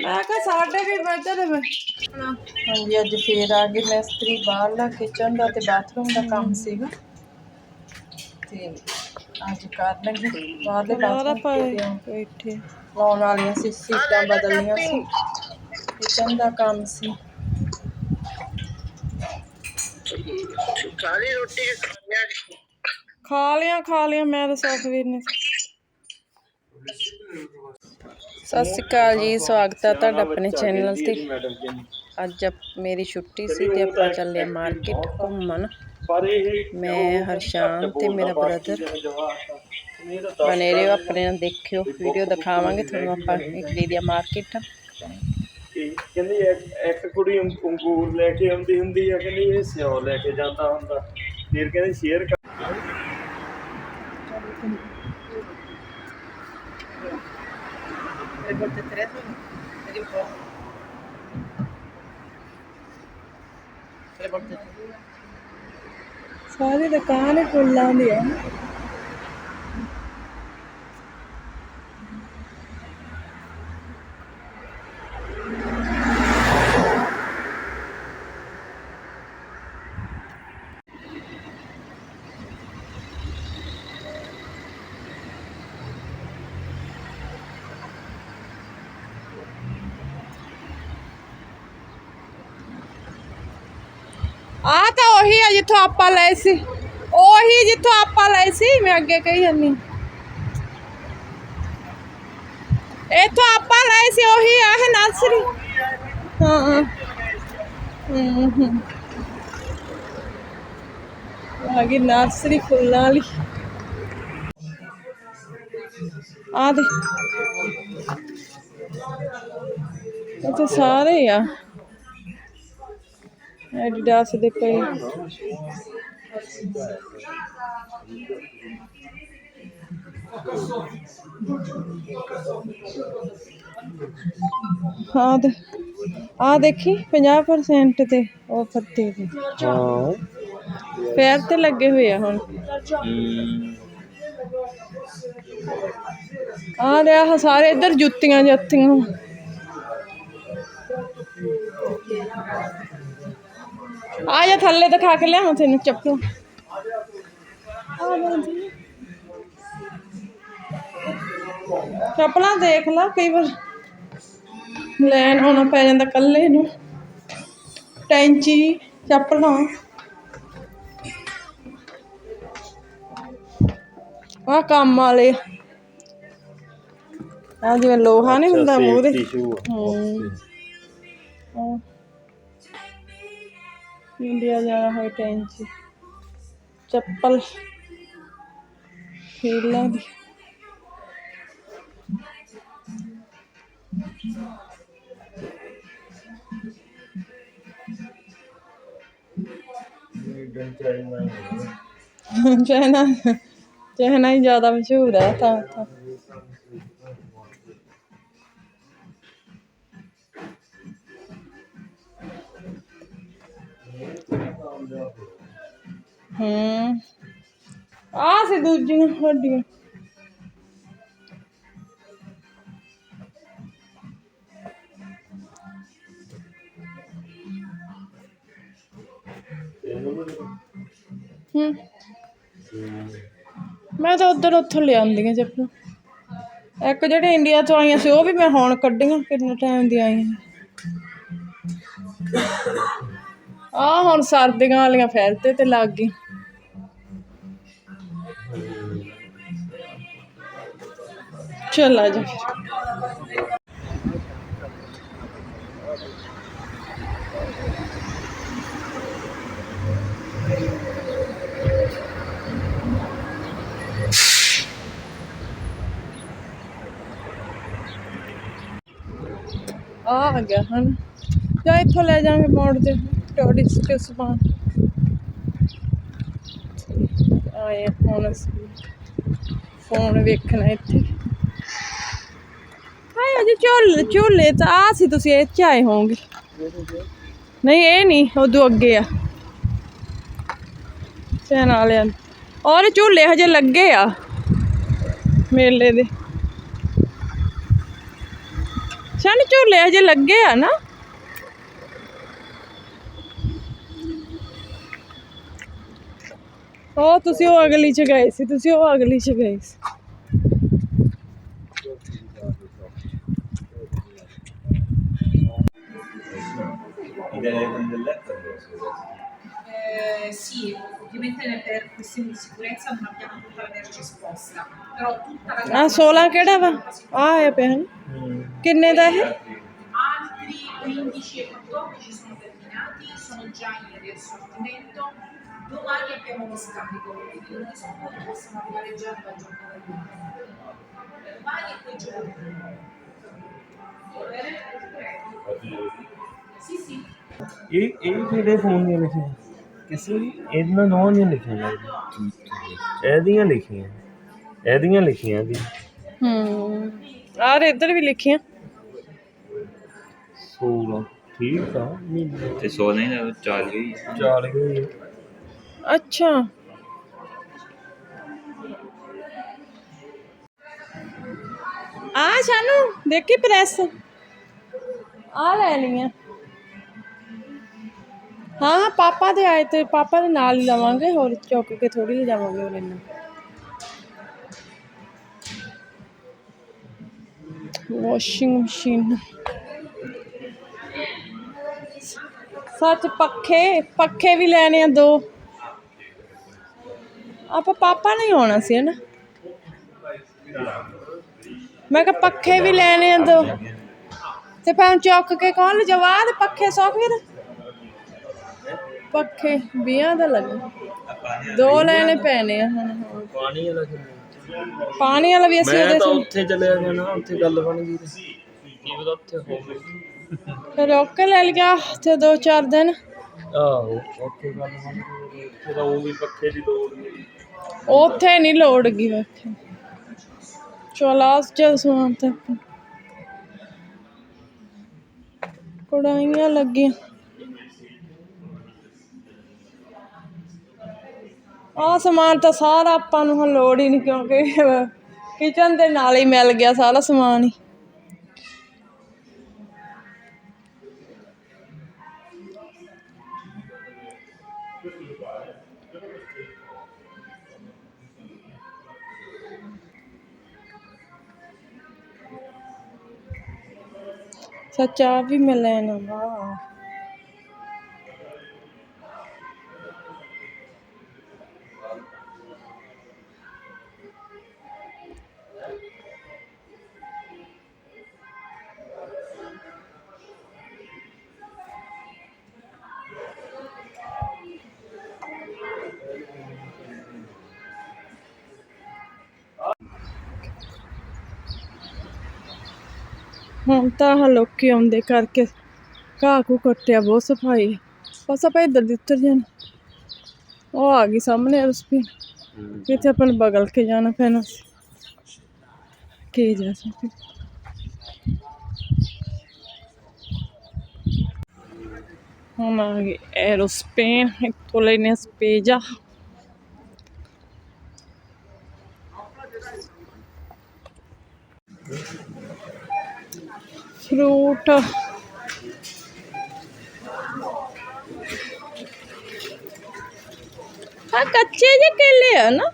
ਮੈਂ ਕਿਹਾ ਸਾਡੇ ਵੀ ਇੱਧਰ ਹਾਂਜੀ ਅੱਜ ਫੇਰ ਆ ਗਏ ਮਿਸਤਰੀ ਬਾਹਰਲਾ ਕਿਚਨ ਦਾ ਤੇ ਬਾਥਰੂਮ ਦਾ ਕੰਮ ਸੀਗਾ। ਤੇ ਅੱਜ ਕਰ ਲੱਗੇ ਬਾਹਰਲੇ ਬਾਥਰੂਮ ਦੇ ਬੈਠੇ। ਲਾਉਣ ਵਾਲੀਆਂ ਸੀ ਸੀਟਾਂ ਬਦਲਣੀਆਂ ਸੀ। ਕਿਚਨ ਦਾ ਕੰਮ ਸੀ। ਰੋਟੀ ਖਾ ਲਿਆ ਖਾ ਲਿਆ ਮੈਂ ਤਾਂ ਸੁਖਵੀਰ ਨੇ ਸਤਿ ਸ਼੍ਰੀ ਅਕਾਲ ਜੀ ਸਵਾਗਤ ਹੈ ਤੁਹਾਡਾ ਆਪਣੇ ਚੈਨਲ ਤੇ। ਅੱਜ ਮੇਰੀ ਛੁੱਟੀ ਸੀ ਤੇ ਆਪਾਂ ਚੱਲੇ ਮਾਰਕੀਟ ਘੁੰਮਣ। ਪਰ ਇਹ ਮੈਂ ਹਰਸ਼ਾਨ ਤੇ ਮੇਰਾ ਬ੍ਰਦਰ ਬਨੇ ਰਹੋ ਆਪਣੇ ਨਾਲ ਦੇਖਿਓ ਵੀਡੀਓ ਦਿਖਾਵਾਂਗੇ ਤੁਹਾਨੂੰ ਆਪਾਂ ਇਟਲੀ ਦੀ ਮਾਰਕੀਟ ਕਹਿੰਦੀ ਇੱਕ ਕੁੜੀ ਅੰਗ- ਅੰਗੂਰ ਲੈ ਕੇ ਆਉਂਦੀ ਹੁੰਦੀ ਆ ਕਹਿੰਦੀ ਇਹ ਸਿਓ ਲੈ ਕੇ ਜਾਂਦਾ ਹੁੰਦਾ। ਫਿਰ ਕਹਿੰਦੀ ਸ਼ੇਅਰ ਕਰ। ਸਾਰੀ ਦੁਕਾਨ ਹੀ ਫੁੱਲਾਂ ਦੀ ਆ ਆ ਤਾਂ ਉਹੀ ਆ ਜਿੱਥੋਂ ਆਪਾਂ ਲਏ ਸੀ। ਉਹੀ ਜਿੱਥੋਂ ਆਪਾਂ ਲਏ ਸੀ, ਮੈਂ ਅੱਗੇ ਕਹੀ ਜਾਂਦੀ। ਇੱਥੋਂ ਆਪਾਂ ਲਏ ਸੀ, ਉਹੀ ਆ, ਇਹ ਨਰਸਰੀ। ਹਾਂ ਹਾਂ। ਹੂੰ ਨਰਸਰੀ ਫੁੱਲਾਂ ਵਾਲੀ। ਆ ਦੇ ਇੱਥੇ ਸਾਰੇ ਆ। ਐਡੀਡਾਸ ਦੇ ਪਏ। ਹਾਂ ਦੇ ਆ ਦੇਖੀ 50% ਤੇ ਆਫਰ ਤੇ ਵੀ। ਹਾਂ। ਪੈਰ ਤੇ ਲੱਗੇ ਹੋਏ ਆ ਹੁਣ। ਆ ਆਹ ਸਾਰੇ ਇੱਧਰ ਜੁੱਤੀਆਂ ਜੱਤੀਆਂ ਆ ਜਾ ਥੱਲੇ ਦਿਖਾ ਕੇ ਲਿਆਵਾਂ ਤੈਨੂੰ ਚੱਪਲ। ਚੱਪਲਾਂ ਦੇਖ ਲਾ ਕਈ ਵਾਰ। ਲੈਣ ਆਉਣਾ ਪੈ ਜਾਂਦਾ ਕੱਲੇ ਨੂੰ। ਟੈਂਚੀ ਚੱਪਲਾਂ। ਆ ਕੰਮ ਵਾਲੇ ਆ। ਜਿਵੇਂ ਲੋਹਾ ਨਹੀਂ ਹੁੰਦਾ ਮੂਹਰੇ ਟਿਸ਼ੂ ਹੂੰ। ਹਾਂ। ਇੰਡੀਆ ਜਾਣਾ ਹੋਏ ਟੈਂਚੀ ਚੱਪਲ। ਹੀਲਾਂ ਦੀ। ਚਾਈਨਾ ਚਾਈਨਾ ਹੀ ਜ਼ਿਆਦਾ ਮਸ਼ਹੂਰ ਹੈ ਤਾਂ ਤਾਂ। ਹੂੰ। ਆ ਸੀ ਦੂਜੀਆਂ ਵੱਡੀਆਂ ਹੂੰ। ਮੈਂ ਤਾਂ ਉਧਰ ਉੱਥੋਂ ਲਿਆਂਦੀਆਂ ਚੱਪਲਾਂ। ਇੱਕ ਜਿਹੜੇ ਇੰਡੀਆ ਤੋਂ ਆਈਆਂ ਸੀ, ਉਹ ਵੀ ਮੈਂ ਹੁਣ ਕੱਢੀਆਂ, ਕਿੰਨੇ ਟਾਈਮ ਦੀ ਆਈਆਂ। ਆ ਹੁਣ ਸਰਦੀਆਂ ਵਾਲੀਆਂ ਫੈਲਤੇ ਤੇ ਲੱਗ ਗਈ। ਚੱਲ ਆ ਜਾ। ਫਿਰ ਆ ਆ ਗਿਆ ਹਨ ਜਾਂ ਇੱਥੋਂ ਲੈ ਜਾਾਂਗੇ ਮੋੜ ਦੇ ਟੂਰਿਸਟ ਸਪਾਨ ਆਏ ਹੁਣ ਫੋਨ ਵੇਖਣਾ ਇੱਥੇ। ਹਾਏ, ਅਜੇ ਝੋਲੇ ਝੋਲੇ ਤਾਂ ਆ ਸੀ, ਤੁਸੀਂ ਇਹ ਚ ਆਏ ਹੋਵੋਗੇ। ਨਹੀਂ, ਇਹ ਨਹੀਂ, ਉਦੋਂ ਅੱਗੇ ਆ। ਚੈਨ ਵਾਲਿਆਂ ਦੇ। ਔਰ ਝੂਲੇ ਹਜੇ ਲੱਗੇ ਆ, ਮੇਲੇ ਦੇ। ਸਾਨੂੰ ਝੂਲੇ ਹਜੇ ਲੱਗੇ ਆ ਨਾ? ਉਹ ਤੁਸੀਂ ਉਹ ਅਗਲੀ ਚ ਗਏ ਸੀ ਤੁਸੀਂ ਉਹ ਅਗਲੀ ਚ ਗਏ ਸੀ Eh, sì, ovviamente per questioni di sicurezza non abbiamo tutta la merce esposta, però tutta la ਆ 16 ਕਿਹੜਾ ਵਾ ਆ ਆਇਆ ਪਿਆ ਹਨ ਕਿੰਨੇ ਦਾ ਇਹ altri 15 e 14 sono terminati, sono già in riassortimento. Domani abbiamo lo scarico, quindi non sono possono arrivare già dal giorno del domani. Domani e poi giovedì. Va bene? Prego. Sì, sì. ਇਹ ਇਹ ਕਿਹੜੇ phone ਦੀਆਂ ਲਿਖੀਆਂ ਕਿਸੇ ਇਹਨਾਂ ਨੌਂ ਦੀਆਂ ਲਿਖੀਆਂ ਲੱਗਦੀਆਂ ਇਹਦੀਆਂ ਲਿਖੀਆਂ ਇਹਦੀਆਂ ਲਿਖੀਆਂ ਦੀ ਹੂੰ ਆਰ ਇੱਧਰ ਵੀ ਲਿਖੀਆਂ 16 ਠੀਕ ਆ ਮਹੀਨੇ ਤੇ 16 ਨਹੀਂ ਨਾ 40 ਹੀ ਹੈ। ਚੱਲ ਗਈ ਅੱਛਾ। ਆ ਸਾਨੂੰ, ਦੇਖੀ ਪ੍ਰੈਸ? ਆ ਲੈਣੀ ਆ ਹਾਂ, ਪਾਪਾ ਦੇ ਆਏ ਤੇ ਪਾਪਾ ਦੇ ਨਾਲ ਹੀ ਲਵਾਂਗੇ, ਹੋਰ ਚੁੱਕ ਕੇ ਥੋੜੀ ਲੈ ਜਾਵਾਂਗੇ ਉਹ ਲੈਣਾ ਵਾਸ਼ਿੰਗ ਮਸ਼ੀਨ। ਸੱਚ ਪੱਖੇ ਪੱਖੇ ਵੀ ਲੈਣੇ ਆ ਦੋ। ਆਪਾਂ ਪਾਪਾ ਨਹੀਂ ਆਉਣਾ ਸੀ ਹਨਾ ਮੈਂ ਕਿਹਾ ਪੱਖੇ ਵੀ ਲੈਣੇ ਆ ਦੋ। ਤੇ ਭਾਂ ਚੁੱਕ ਕੇ ਕੌਣ ਲਿਜਵਾ ਦੇ ਪੱਖੇ ਸੌਖ ਵੀਰ ਪੱਖੇ ਵੀਆਂ ਦਾ ਲੱਗ। ਦੋ ਲੈਣੇ ਪੈਣੇ ਆ ਹੁਣ। ਪਾਣੀ ਵਾਲਾ ਕਿੰਨਾ? ਪਾਣੀ ਵਾਲਾ ਵੀ ਅਸੀਂ ਮੈਂ ਉਹਦੇ ਤਾਂ ਉੱਥੇ ਗਿਆ ਨਾ ਉੱਥੇ ਗੱਲ ਬਣ ਗਈ ਤੇ। ਕੀ ਪਤਾ ਉੱਥੇ ਹੋਵੇ ਫਿਰ ਰੋਕ ਕੇ ਲੈ ਲਿਆ ਤੇ ਦੋ ਚਾਰ ਦਿਨ। ਆਹੋ। ਉੱਥੇ ਗੱਲ ਬਣ ਗਈ ਉੱਥੇ ਤਾਂ ਉਹ ਵੀ ਪੱਖੇ ਦੀ ਲੋੜ ਨਹੀਂ। ਉੱਥੇ ਨਹੀਂ ਲੋੜ ਗਈ ਵੇਖੇ ਚਲਾਸ ਚ ਸਮਾਨ ਤੇ ਕੜਾਈਆਂ ਲੱਗੀਆਂ। ਆ ਸਮਾਨ ਤਾਂ ਸਾਰਾ ਆਪਾਂ ਨੂੰ ਹੁਣ ਲੋੜ ਹੀ ਨਹੀਂ ਕਿਉਂਕਿ ਕਿਚਨ ਦੇ ਨਾਲ ਹੀ ਮਿਲ ਗਿਆ ਸਾਰਾ ਸਮਾਨ ਹੀ। ਸੱਚਾ ਵੀ ਮੈਂ ਲੈਣਾ ਵਾ। ਹੁਣ ਤਾਂ ਆਹ ਲੋਕੀ ਆਉਂਦੇ ਕਰਕੇ ਘਾਹ ਕੂ ਕੱਟਿਆ, ਬਹੁਤ ਸਫ਼ਾਈ ਬਸ ਆਪਾਂ ਇੱਧਰ ਦੀ ਉੱਤਰ ਜਾਣਾ। ਉਹ ਆ ਗਈ ਸਾਹਮਣੇ ਰਸਪੀ ਇੱਥੇ ਆਪਾਂ ਨੂੰ ਬਗਲ ਕੇ ਜਾਣਾ ਪੈਣਾ ਸੀ। ਕੀ ਜਾ ਸਕਦੇ? ਹੁਣ ਆ ਗਈ ਐਰੋਸਪੇਨ, ਇੱਥੋਂ ਲੈਨੇ ਸਪੇਜਾ। ਫਰੂਟ ਆ ਕੱਚੇ ਜਿਹੇ ਕੇਲੇ ਆ ਨਾ।